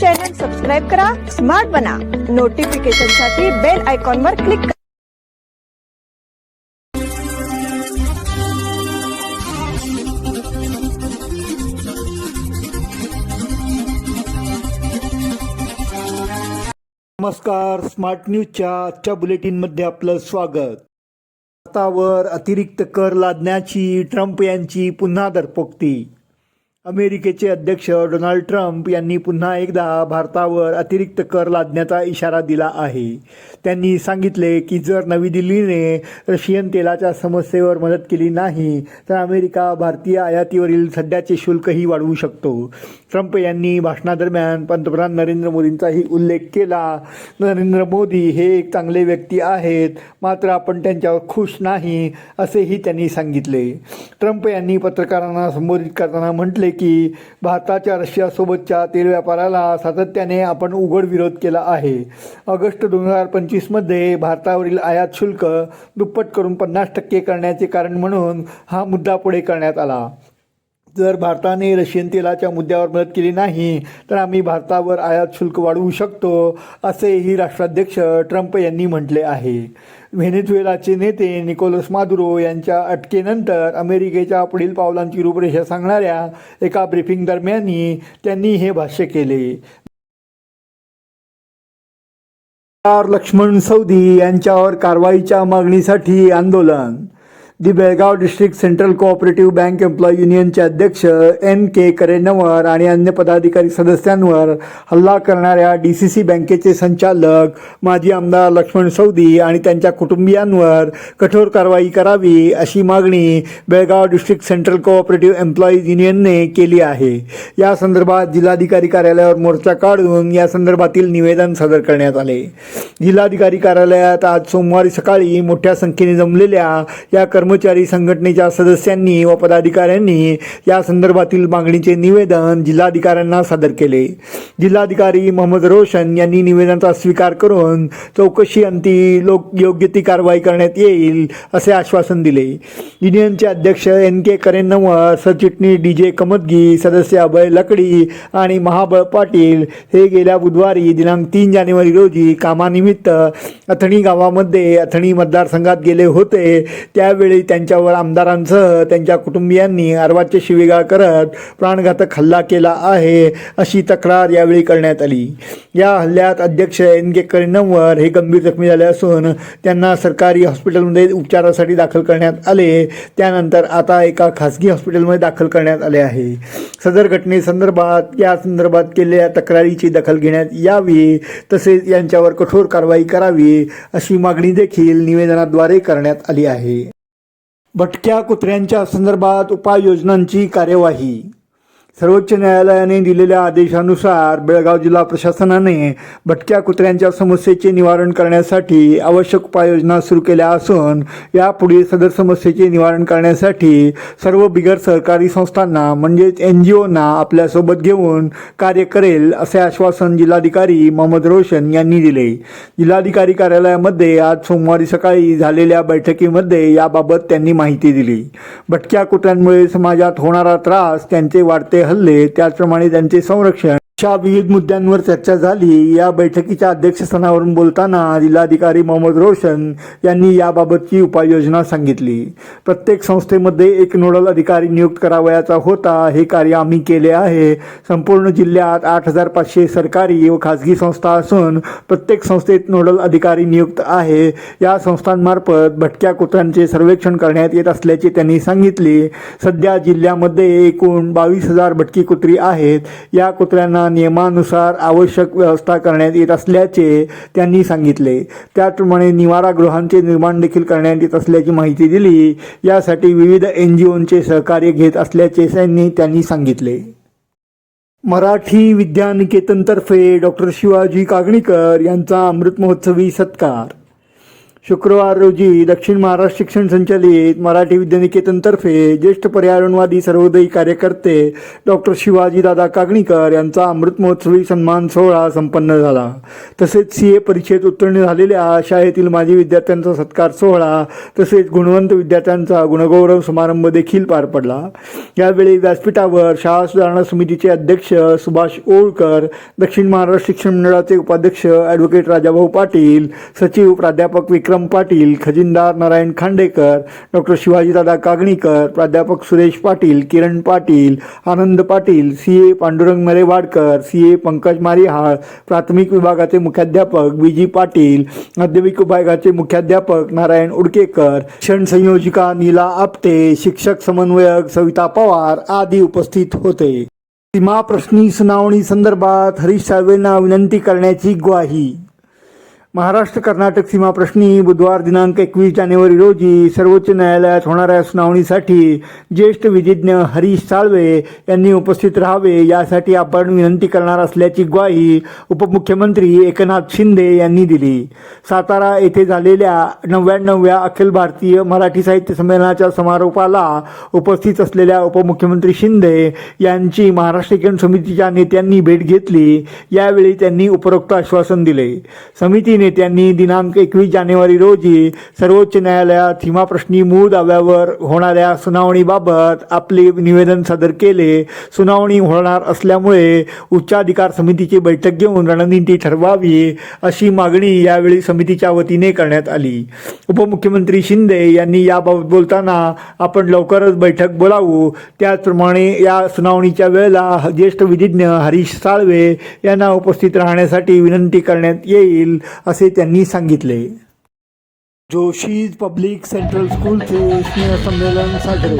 Channel subscribe करा smart बना. नोटिफिकेशनसाठी bell आयकॉनवर क्लिक करा. नमस्कार स्मार्ट न्यूजच्या आजच्या बुलेटिनमध्ये आपलं स्वागत. भारतावर अतिरिक्त कर लादण्याची ट्रम्प यांची पुन्हा दरपोक्ती अमेरिकेचे अध्यक्ष डोनाल्ड ट्रम्प यांनी पुन्हा एकदा भारतावर अतिरिक्त कर लादण्याचा इशारा दिला आहे. त्यांनी सांगितले की जर नवी दिल्लीने रशियन तेलाच्या समस्येवर मदत केली नाही तर अमेरिका भारतीय आयातीवरील सध्याचे शुल्कही वाढवू शकतो. ट्रम्प यांनी भाषणादरम्यान पंतप्रधान नरेंद्र मोदींचाही उल्लेख केला. नरेंद्र मोदी हे एक चांगले व्यक्ती आहेत मात्र आपण त्यांच्यावर खुश नाही असेही त्यांनी सांगितले. ट्रम्प यांनी पत्रकारांना संबोधित करताना म्हटले की भारताच्या रशियासोबतच्या तेल व्यापाराला सातत्याने आपण उघड विरोध केला आहे. ऑगस्ट दोन हजार पंचवीसमध्ये भारतावरील आयात शुल्क दुप्पट करून पन्नास टक्के करण्याचे कारण म्हणून हा मुद्दा पुढे करण्यात आला. जर भारताने रशियन तेलाच्या मुद्द्यावर मदत केली नाही तर आम्ही भारतावर आयात शुल्क वाढवू शकतो असेही राष्ट्राध्यक्ष ट्रम्प यांनी म्हटले आहे. व्हेनेझुएलाचे नेते निकोलस मादुरो यांच्या अटकेनंतर अमेरिकेच्या पुढील पावलांची रूपरेषा सांगणाऱ्या एका ब्रीफिंग दरम्यानही त्यांनी हे भाष्य केले. आर. लक्ष्मण सौदी यांच्यावर कारवाईच्या मागणीसाठी आंदोलन the Belgaum district central cooperative bank employee युनियनचे अध्यक्ष एन के करेनवर आणि अन्य पदाधिकारी सदस्यांवर हल्ला करणाऱ्या डी सी सी बँकेचे संचालक माजी आमदार लक्ष्मण सौदी आणि त्यांच्या कुटुंबियांवर कठोर कारवाई करावी अशी मागणी Belgaum district central cooperative employees युनियनने केली आहे. या संदर्भात जिल्हाधिकारी कार्यालयावर मोर्चा काढून या संदर्भातील निवेदन सादर करण्यात आले. जिल्हाधिकारी कार्यालयात आज सोमवारी सकाळी मोठ्या संख्येने जमलेल्या या कर्मचारी संघटनेच्या सदस्यांनी व पदाधिकाऱ्यांनी या संदर्भातील मागणीचे निवेदन जिल्हाधिकाऱ्यांना सादर केले. जिल्हाधिकारी मोहम्मद रोशन यांनी निवेदनाचा स्वीकार करून चौकशी अंती लोक योग्य ती कारवाई करण्यात येईल असे आश्वासन दिले. युनियनचे अध्यक्ष एन के करेन्नवर सरचिटणीस डी जे कमतगी सदस्य अभय लकडी आणि महाबळ पाटील हे गेल्या बुधवारी दिनांक तीन जानेवारी रोजी कामानिमित्त अथणी गावामध्ये अथणी मतदारसंघात गेले होते. त्यावेळी त्यांच्यावर आमदारांसह त्यांच्या कुटुंबियांनी अर्वाच्य शिवेगाळ करत प्राणघातक हल्ला केला आहे अशी तक्रार यावेळी करण्यात आली. या हल्ल्यात अध्यक्ष एन के करीनमवर हे गंभीर जखमी झाले असून त्यांना सरकारी हॉस्पिटलमध्ये उपचारासाठी दाखल करण्यात आले. त्यानंतर आता एका खासगी हॉस्पिटलमध्ये दाखल करण्यात आले आहे. सदर घटनेसंदर्भात या संदर्भात केलेल्या तक्रारीची दखल घेण्यात यावी तसेच यांच्यावर कठोर कारवाई करावी अशी मागणी देखील निवेदनाद्वारे करण्यात आली आहे. भटक्या कुत्र्यांच्या संदर्भात उपाययोजनांची कार्यवाही सर्वोच्च न्यायालयाने दिलेल्या आदेशानुसार बेळगाव जिल्हा प्रशासनाने भटक्या कुत्र्यांच्या समस्येचे निवारण करण्यासाठी आवश्यक उपाययोजना सुरू केल्या असून यापुढे सदर समस्येचे निवारण करण्यासाठी सर्व बिगर सहकारी संस्थांना म्हणजेच एन जी ओना आपल्यासोबत घेऊन कार्य करेल असे आश्वासन जिल्हाधिकारी मोहम्मद रोशन यांनी दिले. जिल्हाधिकारी कार्यालयामध्ये आज सोमवारी सकाळी झालेल्या बैठकीमध्ये याबाबत त्यांनी माहिती दिली. भटक्या कुत्र्यांमुळे समाजात होणारा त्रास त्यांचे वाढते हल्ले त्याचप्रमाणे त्यांचे संरक्षण अशा विविध मुद्द्यांवर चर्चा झाली. या बैठकीच्या अध्यक्षस्थानावरून बोलताना जिल्हाधिकारी मोहम्मद रोशन यांनी याबाबतची उपाययोजना सांगितली. प्रत्येक संस्थेमध्ये एक नोडल अधिकारी नियुक्त करावयाचा होता. हे कार्य आम्ही केले आहे. संपूर्ण जिल्ह्यात आठ हजार पाचशे सरकारी व खाजगी संस्था असून प्रत्येक संस्थेत नोडल अधिकारी नियुक्त आहे. या संस्थांमार्फत भटक्या कुत्र्यांचे सर्वेक्षण करण्यात येत असल्याचे त्यांनी सांगितले. सध्या जिल्ह्यामध्ये एकूण बावीस हजार भटकी कुत्री आहेत. या कुत्र्यांना नियमानुसार आवश्यक व्यवस्था करण्यात येत असल्याचे त्यांनी सांगितले. त्याचप्रमाणे निवारागृहांचे निर्माण देखील करण्यात येत असल्याची माहिती दिली. यासाठी विविध एन जी ओंचे सहकार्य घेत असल्याचे त्यांनी त्यांनी सांगितले. मराठी विद्यानिकेतनतर्फे डॉक्टर शिवाजी कागणीकर यांचा अमृत महोत्सवी सत्कार. शुक्रवार रोजी दक्षिण महाराष्ट्र शिक्षण संचालित मराठी विद्यानिकेतनतर्फे ज्येष्ठ पर्यावरणवादी सर्वोदयी कार्यकर्ते डॉक्टर शिवाजीदादा कागणीकर यांचा अमृत महोत्सवी सन्मान सोहळा संपन्न झाला. तसेच सी ए परीक्षेत उत्तीर्ण झालेल्या शाळेतील माजी विद्यार्थ्यांचा सत्कार सोहळा तसेच गुणवंत विद्यार्थ्यांचा गुणगौरव समारंभ देखील पार पडला. यावेळी व्यासपीठावर शाळा सुधारणा समितीचे अध्यक्ष सुभाष ओळकर दक्षिण महाराष्ट्र शिक्षण मंडळाचे उपाध्यक्ष ॲडव्होकेट राजाभाऊ पाटील सचिव प्राध्यापक विक्रम पाटील खजिनदार नारायण खांडेकर डॉक्टर शिवाजीदादा कागणीकर प्राध्यापक Suresh Patil Kiran Patil Anand Patil C A Pandurang Marewadkar C A Pankaj Marihal प्राथमिक विभागाचे मुख्याध्यापक बी जी पाटील माध्यमिक विभागाचे मुख्याध्यापक नारायण उडकेकर शिक्षण संयोजिका नीला आपटे शिक्षक समन्वयक सविता पवार आदी उपस्थित होते. सीमा प्रश्नी सुनावणी संदर्भात हरीश साळवेंना विनंती करण्याची ग्वाही. महाराष्ट्र कर्नाटक सीमाप्रश्नी बुधवार दिनांक एकवीस जानेवारी रोजी सर्वोच्च न्यायालयात होणाऱ्या सुनावणीसाठी ज्येष्ठ विधिज्ञ हरीश साळवे यांनी उपस्थित राहावे यासाठी आपण विनंती करणार असल्याची ग्वाही उपमुख्यमंत्री एकनाथ शिंदे यांनी दिली. सातारा येथे झालेल्या नव्याण्णव्या अखिल भारतीय मराठी साहित्य संमेलनाच्या समारोपाला उपस्थित असलेल्या उपमुख्यमंत्री शिंदे यांची महाराष्ट्र किरण समितीच्या नेत्यांनी भेट घेतली. यावेळी त्यांनी उपरोक्त आश्वासन दिले. समितीने नेत्यांनी दिनांक एकवीस जानेवारी रोजी सर्वोच्च न्यायालयात सीमाप्रश्नी मूळ दाव्यावर होणाऱ्या सुनावणीबाबत आपले निवेदन सादर केले. सुनावणी होणार असल्यामुळे उच्चाधिकार समितीची बैठक घेऊन रणनीती ठरवावी अशी मागणी यावेळी समितीच्या वतीने करण्यात आली. उपमुख्यमंत्री शिंदे यांनी याबाबत बोलताना आपण लवकरच बैठक बोलावू. त्याचप्रमाणे या सुनावणीच्या वेळेला ज्येष्ठ विधिज्ञ हरीश साळवे यांना उपस्थित राहण्यासाठी विनंती करण्यात येईल असे त्यांनी सांगितले. जोशी पब्लिक सेंट्रल स्कूलचे स्नेहसंमेलन साजरे.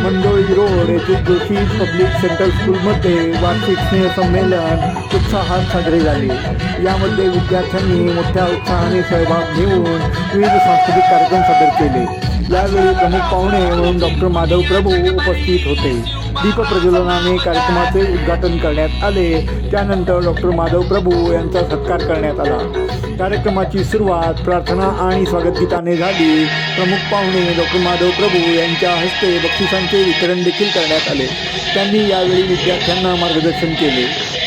मंडोळी रोड येथील जोशी पब्लिक सेंट्रल स्कूलमध्ये वार्षिक स्नेहसंमेलन उत्साहात साजरे झाले. यामध्ये विद्यार्थ्यांनी मोठ्या उत्साहाने सहभाग घेऊन विविध सांस्कृतिक कार्यक्रम सादर केले. यावेळी प्रमुख पाहुणे म्हणून डॉक्टर माधव प्रभू उपस्थित होते. दीप प्रज्वलनाने कार्यक्रमाचे उद्घाटन करण्यात आले. त्यानंतर डॉक्टर माधव प्रभू यांचा सत्कार करण्यात आला. कार्यक्रमाची सुरुवात प्रार्थना आणि स्वागतगीताने झाली. प्रमुख पाहुणे डॉक्टर माधव प्रभू यांच्या हस्ते बक्षिसांचे वितरण देखील करण्यात आले. त्यांनी यावेळी विद्यार्थ्यांना मार्गदर्शन केले.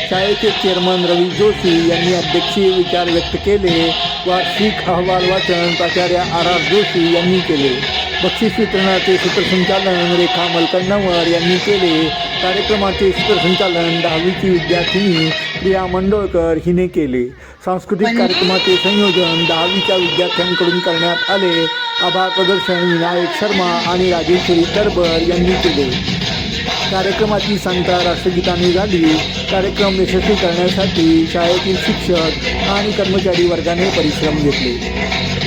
शाळेचे चेअरमन रवी जोशी यांनी अध्यक्षीय विचार व्यक्त केले. वार्षिक अहवाल वाचन प्राचार्य आर आर जोशी यांनी केले. बक्षीस वितरणाचे सूत्रसंचालन रेखा मलकन्नवर यांनी केले. कार्यक्रमाचे सूत्रसंचालन दहावीची विद्यार्थिनी प्रिया मंडोळकर हिने केले. सांस्कृतिक कार्यक्रमाचे संयोजन दहावीच्या विद्यार्थ्यांकडून करण्यात आले. आभार प्रदर्शन विनायक शर्मा आणि राजेश्वरी तरबर यांनी केले. कार्यक्रमाची सांगता राष्ट्रगीताने झाली कार्यक्रम यशस्वी करण्यासाठी शाळेतील शिक्षक आणि कर्मचारी वर्गाने परिश्रम घेतले.